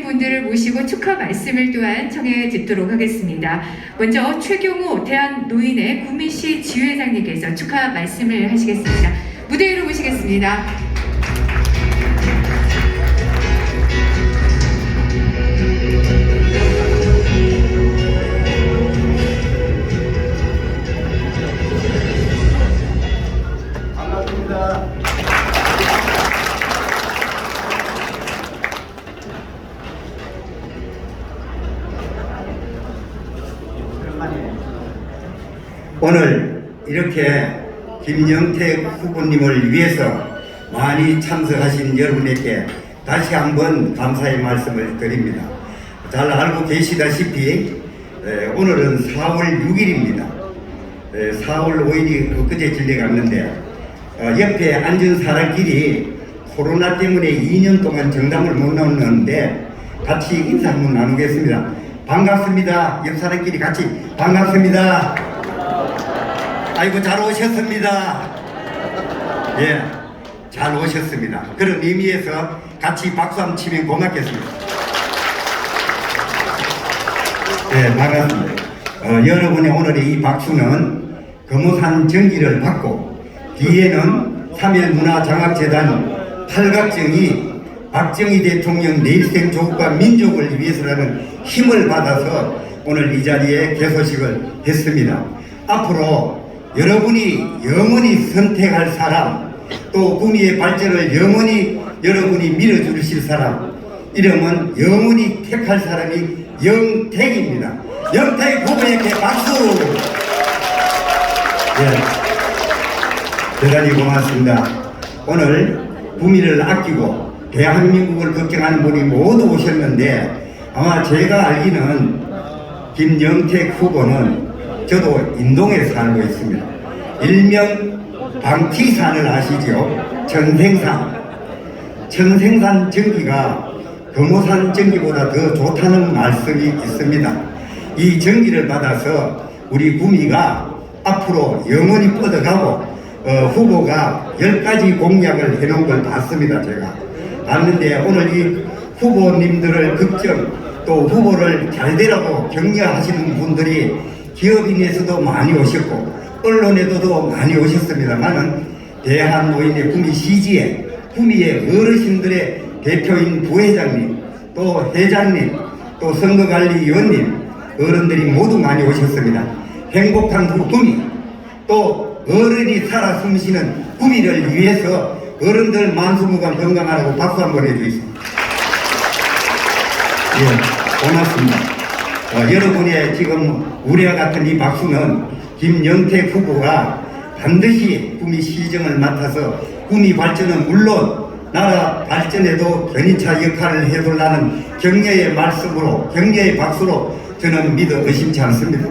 분들을 모시고 축하 말씀을 또한 청해 듣도록 하겠습니다. 먼저 최경호 대한 노인의 구미시 지회장님께서 축하 말씀을 하시겠습니다. 무대 위로 모시겠습니다. 오늘 이렇게 김영태 후보님을 위해서 많이 참석하신 여러분에게 다시 한번 감사의 말씀을 드립니다. 잘 알고 계시다시피 에, 오늘은 4월 6일입니다. 4월 5일이 엊그제 지나갔는데 어, 옆에 앉은 사람끼리 코로나 때문에 2년 동안 정당을 못 나눴는데 같이 인사 한번 나누겠습니다. 반갑습니다. 옆 사람끼리 같이 반갑습니다. 아이고 잘 오셨습니다. 예, 잘 오셨습니다. 그런 의미에서 같이 박수 한번 치면 고맙겠습니다. 네, 반갑습니다. 어, 여러분의 오늘의 이 박수는 금호산 정기를 받고 뒤에는 3일 문화장학재단 팔각정이 박정희 대통령 내일생 조국과 민족을 위해서라는 힘을 받아서 오늘 이 자리에 개소식을 했습니다. 앞으로 여러분이 영원히 선택할 사람 또 구미의 발전을 영원히 여러분이 밀어주실 사람 이름은 영원히 택할 사람이 영택입니다. 영택 후보에게 박수! 예. 대단히 고맙습니다. 오늘 구미를 아끼고 대한민국을 걱정하는 분이 모두 오셨는데 아마 제가 알기는 김영택 후보는 저도 인동에 살고 있습니다. 일명 방티산을 아시죠? 전생산. 천생산 전기가 금호산 전기보다 더 좋다는 말씀이 있습니다. 이 전기를 받아서 우리 구미가 앞으로 영원히 뻗어가고 어, 후보가 열 가지 공약을 해놓은 걸 봤습니다. 제가 봤는데 오늘 이 후보님들을 걱정 또 후보를 잘 되라고 격려하시는 분들이 기업인에서도 많이 오셨고 언론에도 많이 오셨습니다만은 대한노인의 구미 시지에 구미의 어르신들의 대표인 부회장님 또 회장님 또 선거관리위원님 어른들이 모두 많이 오셨습니다. 행복한 구- 구미 또 어른이 살아 숨쉬는 구미를 위해서 어른들 만수무강 건강하라고 박수 한번 해주겠습니다. 예, 고맙습니다. 어, 여러분의 지금 우리와 같은 이 박수는 김영택 후보가 반드시 구미 시정을 맡아서 구미 발전은 물론 나라 발전에도 견인차 역할을 해달라는 격려의 말씀으로 격려의 박수로 저는 믿어 의심치 않습니다.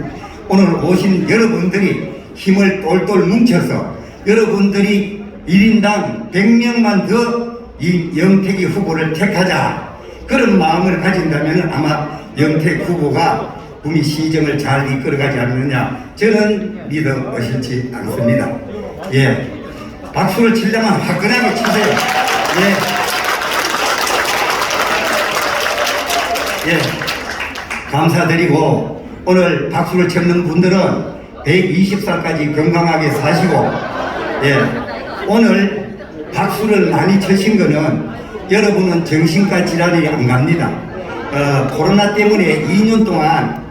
오늘 오신 여러분들이 힘을 똘똘 뭉쳐서 여러분들이 1인당 100명만 더 이 영택이 후보를 택하자 그런 마음을 가진다면 아마 영택 후보가 구미 시정을 잘 이끌어가지 않느냐 저는 믿어 의심치 않습니다. 예, 박수를 치려면 화끈하게 치세요. 예, 예, 감사드리고 오늘 박수를 쳤는 분들은 120살까지 건강하게 사시고 예, 오늘 박수를 많이 치신 거는 여러분은 정신과 질환이 안 갑니다. 어, 코로나 때문에 2년 동안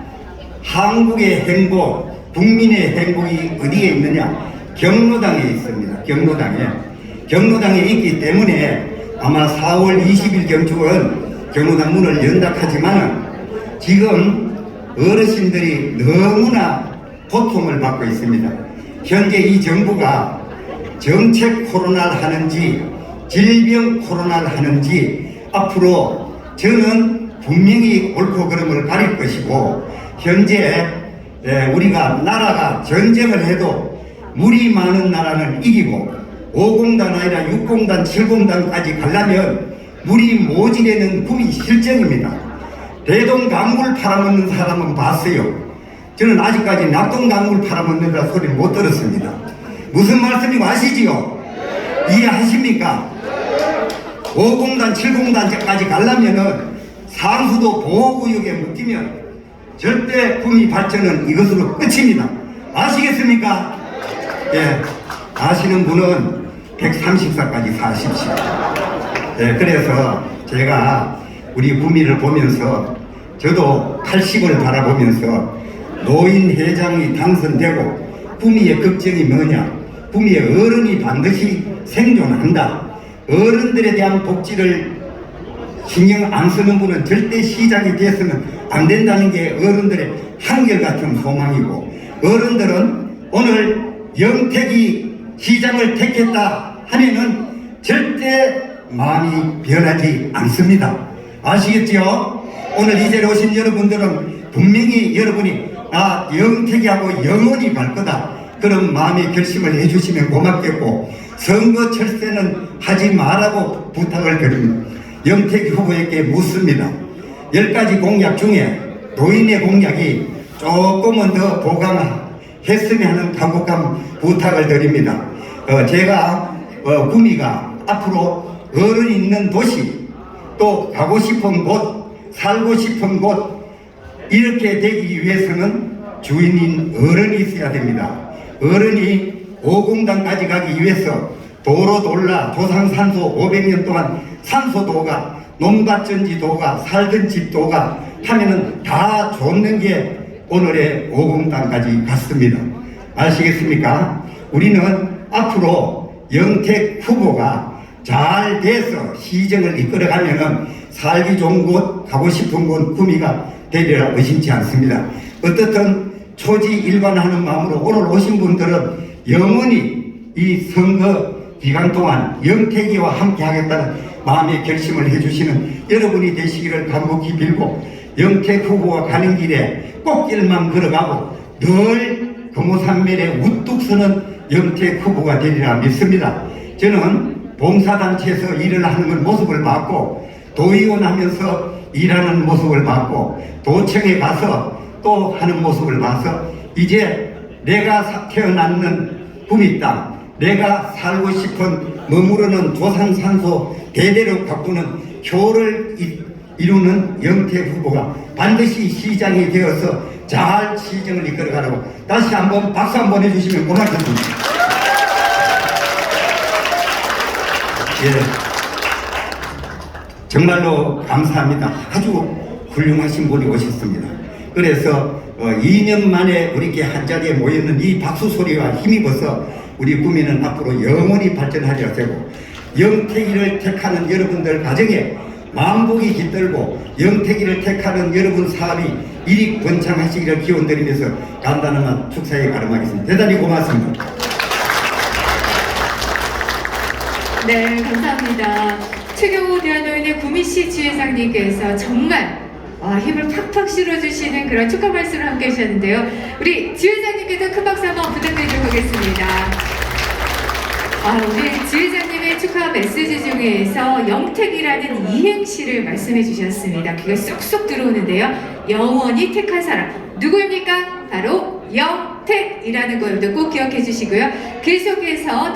한국의 행복, 국민의 행복이 어디에 있느냐? 경로당에 있습니다. 경로당에. 경로당에 있기 때문에 아마 4월 20일 경축은 경로당 문을 연다 하지만 지금 어르신들이 너무나 고통을 받고 있습니다. 현재 이 정부가 정책 코로나를 하는지 질병 코로나를 하는지 앞으로 저는 분명히 옳고 그름을 가릴 것이고 현재 에, 우리가 나라가 전쟁을 해도 물이 많은 나라는 이기고 5공단 아니라 6공단 7공단까지 가려면 물이 모질에는 구미 실정입니다. 대동 강물 팔아먹는 사람은 봤어요. 저는 아직까지 낙동 강물 팔아먹는다 소리를 못 들었습니다. 무슨 말씀인지 아시지요? 이해하십니까? 5공단, 7공단까지 가려면은 상수도 보호구역에 묶이면 절대 구미 발전은 이것으로 끝입니다. 아시겠습니까? 예, 아시는 분은 130살까지 사십시오. 예, 그래서 제가 우리 구미를 보면서 저도 80을 바라보면서 노인 회장이 당선되고 구미의 걱정이 뭐냐? 구미의 어른이 반드시 생존한다. 어른들에 대한 복지를 신경 안 쓰는 분은 절대 시장이 돼서는 안 된다는 게 어른들의 한결같은 소망이고 어른들은 오늘 영택이 시장을 택했다 하면은 절대 마음이 변하지 않습니다. 아시겠지요? 오늘 이 자리에 오신 여러분들은 분명히 여러분이 아 영택이하고 영원히 갈 거다 그런 마음의 결심을 해주시면 고맙겠고 선거 철새는 하지 말라고 부탁을 드립니다. 영택 후보에게 묻습니다. 열 가지 공약 중에 노인의 공약이 조금은 더 보강했으면 하는 간곡한 부탁을 드립니다. 어, 제가 어, 구미가 앞으로 어른 있는 도시 또 가고 싶은 곳 살고 싶은 곳 이렇게 되기 위해서는 주인인 어른이 있어야 됩니다. 어른이 오공당까지 가기 위해서 도로 돌라 조상산소 500년 동안 산소도가 농밭전지 도가 살던 집 도가 하면은 다 줬는 게 오늘의 오공당까지 갔습니다. 아시겠습니까? 우리는 앞으로 영택 후보가 잘 돼서 시정을 이끌어가면은 살기 좋은 곳, 가고 싶은 곳 구미가 되리라 의심치 않습니다. 어떻든 초지 일관하는 마음으로 오늘 오신 분들은 영원히 이 선거 기간 동안 영택이와 함께 하겠다는 마음의 결심을 해주시는 여러분이 되시기를 간곡히 빌고 영택 후보가 가는 길에 꽃길만 걸어가고 늘 금호산면에 우뚝 서는 영택 후보가 되리라 믿습니다. 저는 봉사단체에서 일을 하는 걸 모습을 봤고 도의원 하면서 일하는 모습을 봤고 도청에 가서 또 하는 모습을 봐서 이제 내가 사- 태어났는 구미 땅 내가 살고 싶은 머무르는 조상산소 대대로 가꾸는 효를 이- 이루는 영태 후보가 반드시 시장이 되어서 잘 시정을 이끌어가라고 다시 한번 박수 한번 해주시면 고맙겠습니다. 예. 정말로 감사합니다. 아주 훌륭하신 분이 오셨습니다. 그래서 어, 2년 만에 우리께 한 자리에 모였는 이 박수 소리와 힘입어서 우리 구미는 앞으로 영원히 발전하리라 되고 영택이를 택하는 여러분들 가정에 만복이 깃들고 영택이를 택하는 여러분 사업이 일이 번창하시기를 기원드리면서 간단한 축사에 가름하겠습니다. 대단히 고맙습니다. 네, 감사합니다. 최경호 대한노인의 구미시 지회장님께서 정말 아, 힘을 팍팍 실어주시는 그런 축하 말씀을 함께 하셨는데요. 우리 지회장님께도 큰 박수 한번 부탁드리도록 하겠습니다. 아, 우리 지회장님의 축하 메시지 중에서 영택이라는 이행시를 말씀해 주셨습니다. 그게 쏙쏙 들어오는데요. 영원히 택한 사람. 누구입니까? 바로 영택이라는 거여도 꼭 기억해 주시고요. 계속해서 다음